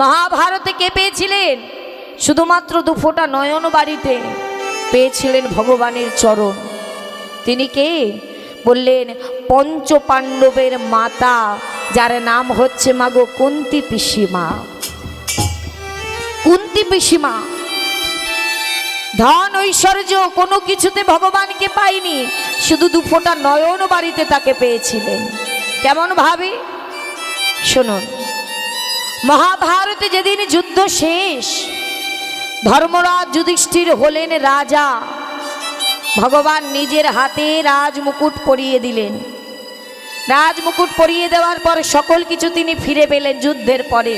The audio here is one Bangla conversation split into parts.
মহাভারতে কে পেয়েছিলেন? শুধুমাত্র দু ফোঁটা নয়ন বাড়িতে পেয়েছিলেন ভগবানের চরণ। তিনি কে? বললেন পঞ্চ পাণ্ডবের মাতা, যার নাম হচ্ছে মাগো কুন্তি পিসিমা। কুন্তি পিসিমা, ধন ঐশ্বর্য কোনো কিছুতে ভগবানকে পাইনি শুধু দু ফোঁটা নয়ন বাড়িতে তাকে পেয়েছিলেন। কেমন ভাবে? শুনুন মহাভারতে যেদিন যুদ্ধ শেষ, ধর্মরাজ যুধিষ্ঠির হলেন রাজা। ভগবান নিজের হাতে রাজমুকুট পরিয়ে দিলেন। রাজমুকুট পরিয়ে দেওয়ার পর সকল কিছু তিনি ফিরে পেলেন যুদ্ধের পরে।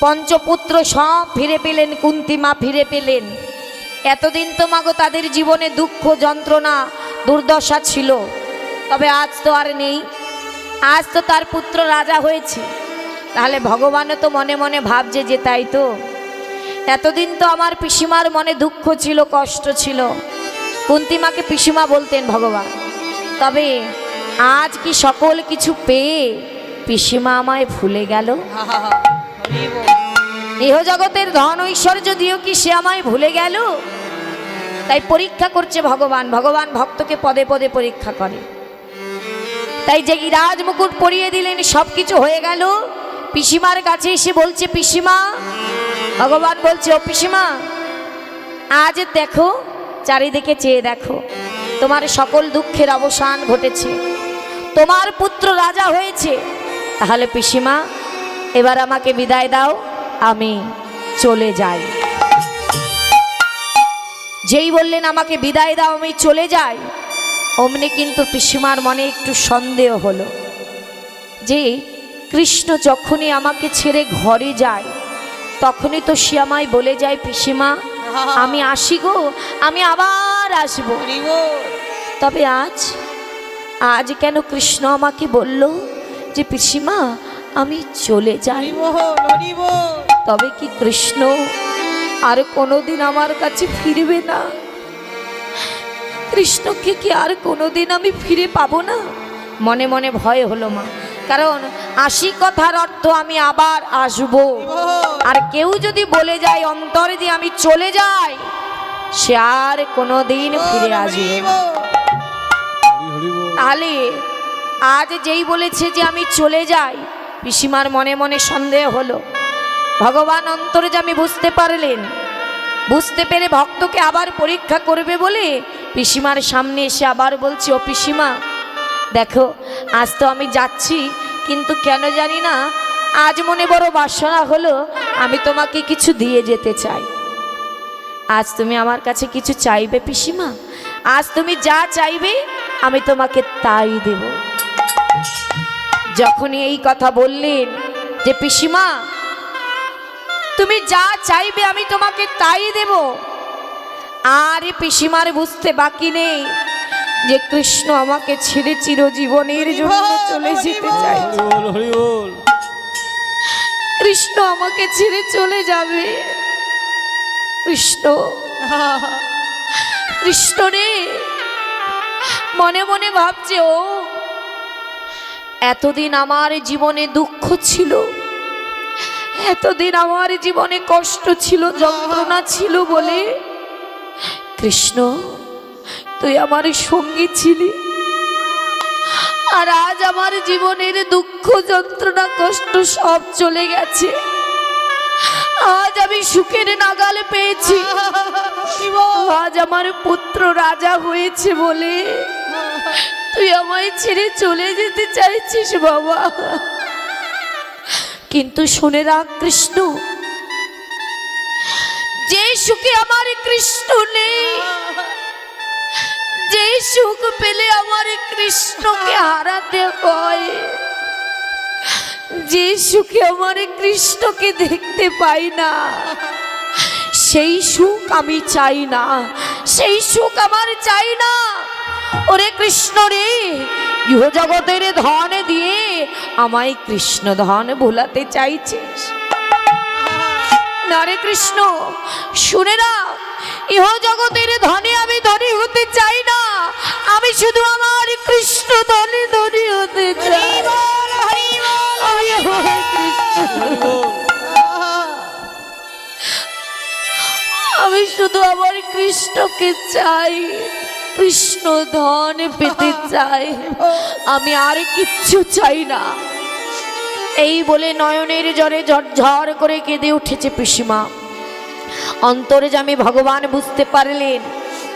পঞ্চপুত্র সব ফিরে পেলেন, কুন্তিমা ফিরে পেলেন। এতদিন তো মাগো তাদের জীবনে দুঃখ, যন্ত্রণা, দুর্দশা ছিল। তবে আজ তো আর নেই। আজ তো তার পুত্র রাজা হয়েছে। তাহলে ভগবানও তো মনে মনে ভাবছে যে তাই তো। এতদিন তো আমার পিসিমার মনে দুঃখ ছিল, কষ্ট ছিল। কুন্তিমাকে পিসিমা বলতেন, ভগবান, তবে আজ কি সকল কিছু পেয়ে পিসিমা আমায় ভুলে গেল? ইহ জগতের ধন ঐশ্বর্য দিয়েও কি সে আমায় ভুলে গেল? তাই পরীক্ষা করছে ভগবান ভগবান ভক্তকে পদে পদে পরীক্ষা করে। তাই যে ইরাজ মুকুট পরিয়ে দিলেন সব কিছু হয়ে গেল। পিসিমার কাছে এসে বলছে, পিসিমা, ভগবান বলছে, ও পিসিমা, আজ দেখো, চারিদিকে চেয়ে দেখো, তোমার সকল দুঃখের অবসান ঘটেছে। তোমার পুত্র রাজা হয়েছে। তাহলে পিসিমা, এবার আমাকে বিদায় দাও, আমি চলে যাই। যেই বললেন, আমাকে বিদায় দাও, আমি চলে যাই। অমনি কিন্তু পিসিমার মনে একটু সন্দেহ হলো যে কৃষ্ণ যখনই আমাকে ছেড়ে ঘরে যায় তখনই তো আমায় বলে যায় পিসিমা আমি আসি গো আমি আবার আসব। তবে আজ আজ কেন কৃষ্ণ আমাকে বলল যে পিসিমা আমি চলে যাই। তবে কি কৃষ্ণ আর কোনোদিন আমার কাছে ফিরবে না? কৃষ্ণকে কি আর কোনোদিন আমি ফিরে পাবো না? মনে মনে ভয় হলো মা। কারণ আশি কথার অর্থ আমি আবার আসব। আর কেউ যদি বলে যায়, অন্তরে যে আমি চলে যাই, সে আর কোনোদিন ফিরে আসবে তাহলে আজ যেই বলেছে যে আমি চলে যাই, পিসিমার মনে মনে সন্দেহ হলো। ভগবান অন্তরে যে আমি বুঝতে পারলেন, বুঝতে পেরে ভক্তকে আবার পরীক্ষা করবে বলে পিসিমার সামনে এসে আবার বলছি, ও পিসিমা, দেখো আজ তো আমি যাচ্ছি, কিন্তু কেন জানি না, আজ মনে বড় বাসনা হলো আমি তোমাকে কিছু দিয়ে যেতে চাই। আজ তুমি আমার কাছে কিছু চাইবে পিসিমা? আজ তুমি যা চাইবে, আমি তোমাকে তাই দেব। যখনই এই কথা বললেন যে, পিসিমা, তুমি যা চাইবে, আমি তোমাকে তাই দেব। আর পিসিমার বুঝতে বাকি নেই। যে কৃষ্ণ আমাকে ছেড়ে চিরজীবনের জন্য চলে যেতে চাই কৃষ্ণ আমাকে ছেড়ে চলে যাবে। কৃষ্ণ কৃষ্ণ রে মনে মনে ভাবছে ও এতদিন আমার জীবনে দুঃখ ছিল। এতদিন আমার জীবনে কষ্ট ছিল যন্ত্রণা ছিল বলে। কৃষ্ণ তুই আমার সঙ্গী ছিলি। আর আজ আমার জীবনের দুঃখ, যন্ত্রণা, কষ্ট সব চলে গেছে। আজ আমি সুখের নাগালে পেয়েছি। আজ আমার পুত্র রাজা হয়েছে বলে। তুই আমায় ছেড়ে চলে যেতে চাইছিস বাবা। কিন্তু শুনে রাখ কৃষ্ণ, যে সুখে আমার কৃষ্ণ নেই সুখ পেলে আমার কৃষ্ণকে হারাতে হয়। যে সুখে আমার কৃষ্ণকে দেখতে পাই না, সেই সুখ আমি চাই না, সেই সুখ আমার চাই না। ওরে কৃষ্ণ রে ইহ জগতের ধন দিয়ে আমায় কৃষ্ণ ধন ভোলাতে চাইছিস? না রে কৃষ্ণ, শুনে না ইহ জগতের ধনে আমি ধনী হতে চাই না। আমি শুধু আমার কৃষ্ণ ধনে ধনি হতে চাই। আমি শুধু আমার কৃষ্ণকে চাই কৃষ্ণ ধন পেতে চাই। আমি আর কিচ্ছু চাই না। এই বলে নয়নের জলে ঝড় করে কেঁদে উঠেছে পিসিমা। অন্তরে যে আমি ভগবান বুঝতে পারলেন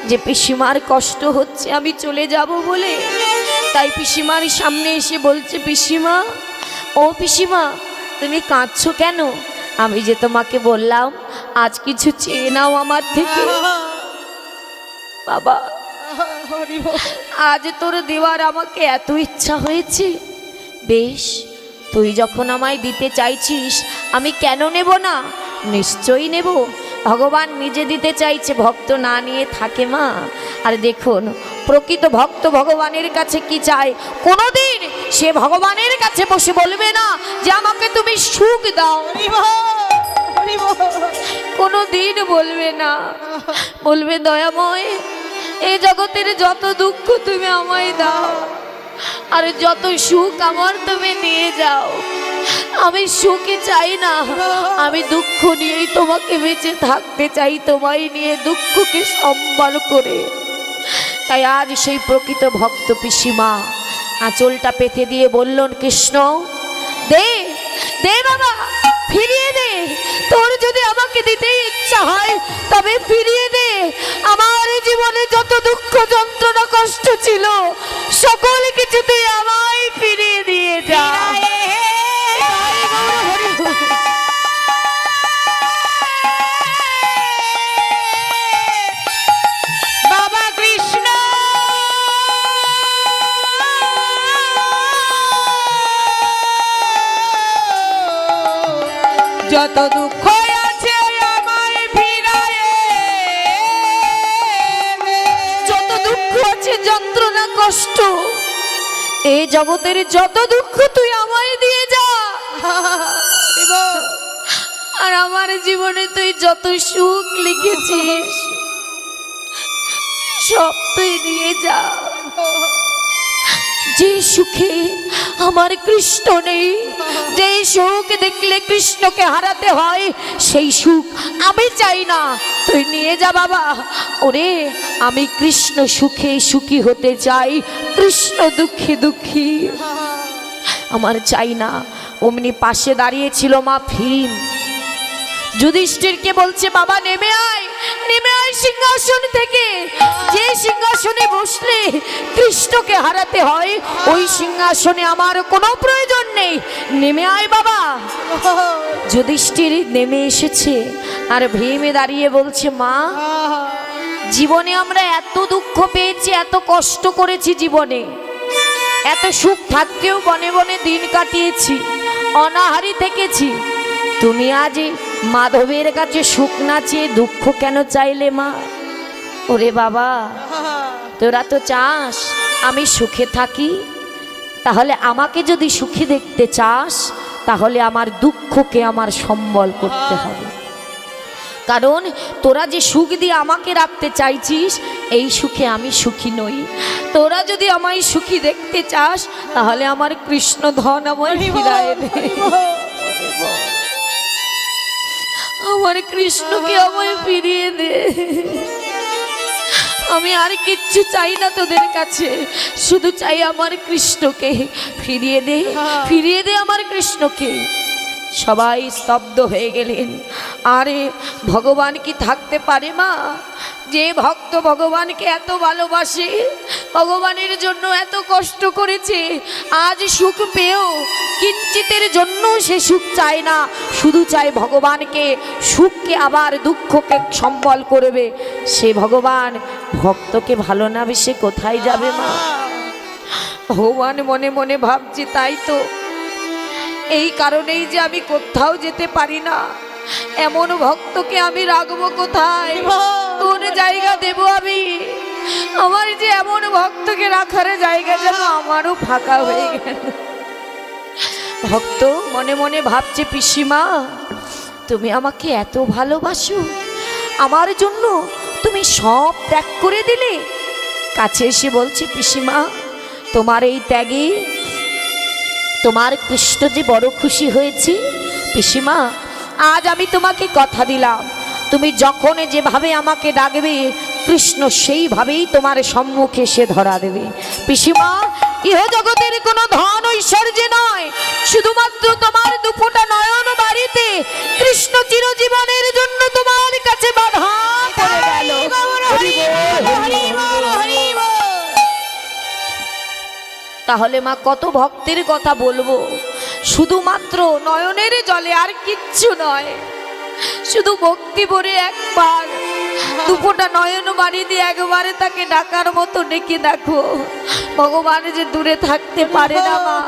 যে পিসিমার কষ্ট হচ্ছে, আমি চলে যাব বলে। তাই পিসিমার সামনে এসে বলছে, পিসিমা, ও পিসিমা, তুমি কাঁদছো কেন? আমি যে তোমাকে বললাম, আজ কিছু চেয়ে নাও আমার থেকে। বাবা, আজ তোর দেওয়ার আমাকে এত ইচ্ছা হয়েছে। বেশ, তুই যখন আমায় দিতে চাইছিস, আমি কেন নেব না? নিশ্চয়ই নেব। ভগবান নিজে দিতে চাইছে ভক্ত না নিয়ে থাকে মা। আর দেখুন প্রকৃত ভক্ত ভগবানের কাছে কি চায়? কোনোদিন সে ভগবানের কাছে বসে বলবে না যে আমাকে তুমি সুখ দাও। কোনো দিন বলবে না। বলবে দয়াময় এই জগতের যত দুঃখ তুমি আমায় দাও আর যত সুখ আমার তুমি নিয়ে যাও। আমি সুখে চাই না। আমি দুঃখ নিয়েই তোমাকে বেঁচে থাকতে চাই, তোমায় নিয়ে দুঃখকে সম্বল করে। তাই আজ সেই প্রকৃত ভক্ত পিসিমা আঁচলটা পেতে দিয়ে বললেন, কৃষ্ণ, দে দে বাবা, ফিরিয়ে দে। তোর যদি আমাকে দিতে ইচ্ছা হয়, তবে ফিরিয়ে যত দুঃখ আছে আমায় ফিরায়ে। যত দুঃখ আছে, যন্ত্রণা, কষ্ট এই জগতের যত দুঃখ তুই আমায় দিয়ে যা। আর আমার জীবনে তুই যত সুখ লিখেছিস, সব তুই নিয়ে যা যে সুখে আমার কৃষ্ণ নেই, যে সুখ দেখলে কৃষ্ণকে হারাতে হয়, সেই সুখ আমি চাই না। তুই নিয়ে যা বাবা। ওরে, আমি কৃষ্ণ সুখে সুখী হতে চাই, কৃষ্ণ দুঃখে দুঃখী। আমার চাই না। অমনি পাশে দাঁড়িয়েছিল মা ভীম যুধিষ্ঠিরকে বলছে, বাবা, নেমে আয়। নেমে আয় সিংহাসন থেকে। যে সিংহাসনে বসলে কৃষ্ণকে হারাতে হয়, ওই সিংহাসনে আমার কোনো প্রয়োজন নেই। নেমে আয় বাবা। যুধিষ্ঠির নেমে এসেছে আর ভীমে দাঁড়িয়ে বলছে, মা, জীবনে আমরা এত দুঃখ পেয়েছি, এত কষ্ট করেছি জীবনে। এত সুখ থাকতেও বনে বনে দিন কাটিয়েছি, অনাহারি থেকেছি। তুমি আজ মাধবের কাছে সুখ না চেয়ে দুঃখ কেন চাইলে মা? ওরে বাবা তোরা তো চাস আমি সুখে থাকি। তাহলে আমাকে যদি সুখী দেখতে চাস তাহলে আমার দুঃখকে আমার সম্বল করতে হবে। কারণ তোরা যে সুখ দিয়ে আমাকে রাখতে চাইছিস এই সুখে আমি সুখী নই। তোরা যদি আমায় সুখী দেখতে চাস তাহলে আমার কৃষ্ণ ধন আমায় ফিরায় দে। আমার কৃষ্ণকে আমায় ফিরিয়ে দে। আমি আর কিচ্ছু চাই না তোদের কাছে শুধু চাই আমার কৃষ্ণকে ফিরিয়ে দে ফিরিয়ে দে আমার কৃষ্ণকে। সবাই স্তব্ধ হয়ে গেলেন। আরে ভগবান কি থাকতে পারে মা? যে ভক্ত ভগবানকে এত ভালোবাসে ভগবানের জন্য এত কষ্ট করেছে আজ সুখ পেয়েও কিঞ্চিতের জন্য সে সুখ চায় না। শুধু চায় ভগবানকে, সুখকে আবার দুঃখকে সম্বল করবে। সে ভগবান ভক্তকে ভালো না বেশে কোথায় যাবে মা? ভগবান মনে মনে ভাবছে, তাই তো। এই কারণেই যে আমি কোথাও যেতে পারি না। এমন ভক্তকে আমি রাখব কোথায়? কোন জায়গা দেব আমি? আমার যে এমন ভক্তকে রাখার জায়গা যেন আমারও ফাঁকা হয়ে গেল। ভক্ত, মনে মনে ভাবছে, পিসিমা, তুমি আমাকে এত ভালোবাসো। আমার জন্য তুমি সব ত্যাগ করে দিলে। কাছে এসে বলছে, পিসিমা, তোমার এই ত্যাগে তোমার কৃষ্ণ যে বড় খুশি হয়েছে, পিসিমা, আজ আমি তোমাকে কথা দিলাম। তুমি যখন যেভাবে আমাকে ডাকবে, কৃষ্ণ সেইভাবেই তোমার সম্মুখে সে ধরা দেবে। পিসিমা ইহ জগতের কোনো ধন ঐশ্বর্য নয়। শুধুমাত্র তোমার দুপোটা নয়ন বাড়িতে কৃষ্ণ চিরজীবনের জন্য তোমার কাছে বাধা পড়ে গেল। তাহলে মা কত ভক্তের কথা বলব? শুধুমাত্র নয়নের জলে আর কিচ্ছু নয়। শুধু ভক্তি ভরে একবার দুপোটা নয়ন বাড়ি দিয়ে একবারে তাকে ডাকার মতো ডেকে দেখো। ভগবান যে দূরে থাকতে পারে না মা,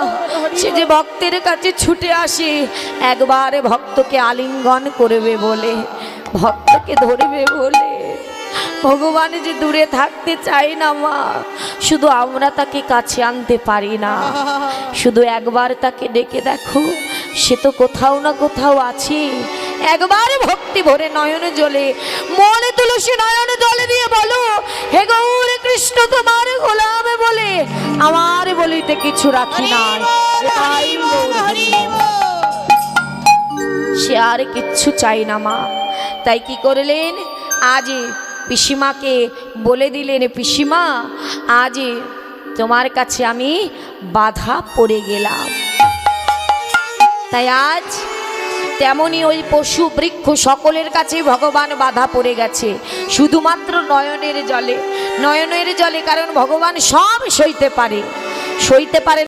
সে যে ভক্তের কাছে ছুটে আসে, একবারে ভক্তকে আলিঙ্গন করবে বলে, ভক্তকে ধরবে বলে। ভগবান যে দূরে থাকতে চাই না মা, শুধু আমরা তাকে কাছে আনতে পারি না। শুধু একবার তাকে ডেকে দেখো, সে তো কোথাও না কোথাও আছে। একবার ভক্তি ভরে নয়ন জলে মনে তুলসী নয়ন জলে দিয়ে বলো হে গৌর কৃষ্ণ তোমার গোলাম বলে আমার বলিতে কিছু রাখি নাই। সে আর কিচ্ছু চাই না মা। তাই কি করলেন? আজ পিসিমাকে বলে দিলেন পিসিমা আজ তোমার কাছে আমি বাধা পড়ে গেলাম। তাই আজ তেমনি ওই পশু বৃক্ষ সকলের কাছে ভগবান বাধা পড়ে গেছে। শুধুমাত্র নয়নের জলে নয়নের জলে, কারণ ভগবান সব সইতে পারে। সইতে পারে